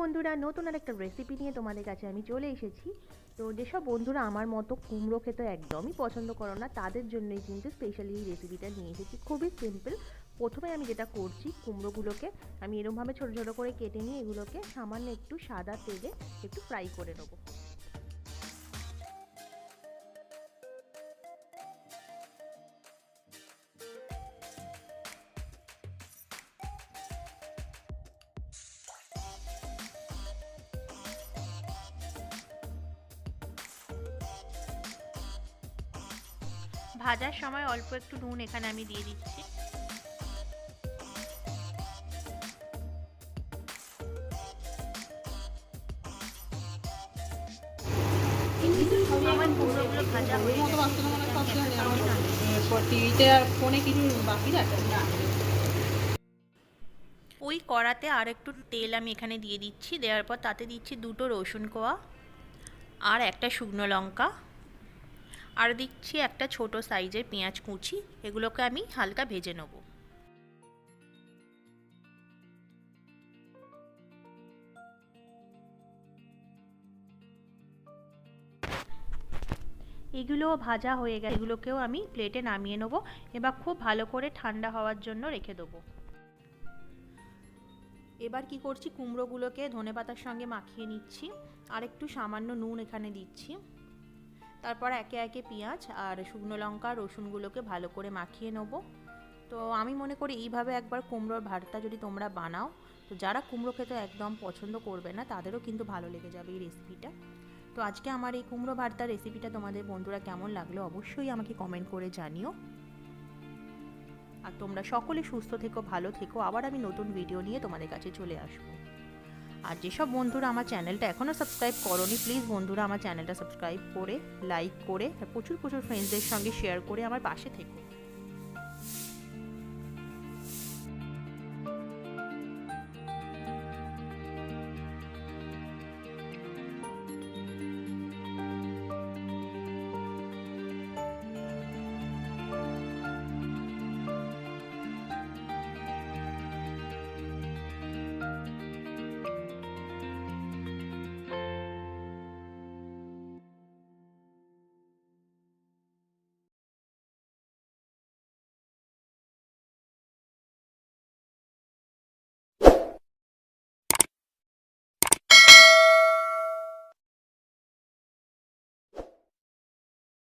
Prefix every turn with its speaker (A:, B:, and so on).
A: বন্ধুরা, নতুন আর একটা রেসিপি নিয়ে তোমাদের কাছে আমি চলে এসেছি। তো যেসব বন্ধুরা আমার মতো কুমড়ো খেতে একদমই পছন্দ করো না, তাদের জন্যই কিন্তু স্পেশালি এই রেসিপিটা নিয়ে এসেছি। খুবই সিম্পল প্রথমে আমি যেটা করছি, কুমড়োগুলোকে আমি এরমভাবে ছোটো ছোটো করে কেটে নিয়ে এগুলোকে সামান্য একটু সাদা তেলে একটু ফ্রাই করে নেব। ভাজার সময় অল্প একটু নুন এখানে আমি দিয়ে দিচ্ছি। ওই কড়াতে আর একটু তেল আমি এখানে দিয়ে দিচ্ছি। দেওয়ার পর তাতে দিচ্ছি দুটো রসুন কোয়া আর একটা শুকনো লঙ্কা। আর দিচ্ছি একটা ছোট সাইজের পেঁয়াজ কুচি, এগুলোকে আমি হালকা ভেজে নেব। এগুলো ভাজা হয়ে গেছে, এগুলোকেও আমি প্লেটে নামিয়ে নেব, এবার খুব ভালো করে ঠান্ডা হওয়ার জন্য রেখে দেবো। এবার কি করছি, কুমড়োগুলোকে ধনে পাতার সঙ্গে মাখিয়ে নিচ্ছি আর একটু সামান্য নুন এখানে দিচ্ছি। তারপর একে একে পেঁয়াজ আর শুকনো লঙ্কা, রসুনগুলোকে ভালো করে মাখিয়ে নেব। তো আমি মনে করি এইভাবে একবার কুমড়োর ভর্তা যদি তোমরা বানাও, তো যারা কুমড়ো খেতে একদম পছন্দ করবে না, তাদেরও কিন্তু ভালো লেগে যাবে এই রেসিপিটা তো আজকে আমার এই কুমড়ো ভর্তার রেসিপিটা তোমাদের বন্ধুরা কেমন লাগল অবশ্যই আমাকে কমেন্ট করে জানিও। আর তোমরা সকলে সুস্থ থেকো, ভালো থেকো। আবার আমি নতুন ভিডিও নিয়ে তোমাদের কাছে চলে আসব। আর যেসব বন্ধুরা আমার চ্যানেলটা এখনও সাবস্ক্রাইব করনি প্লিজ বন্ধুরা আমার চ্যানেলটা সাবস্ক্রাইব করে লাইক করে প্রচুর প্রচুর ফ্রেন্ডসদের সঙ্গে শেয়ার করে আমার পাশে থেকো।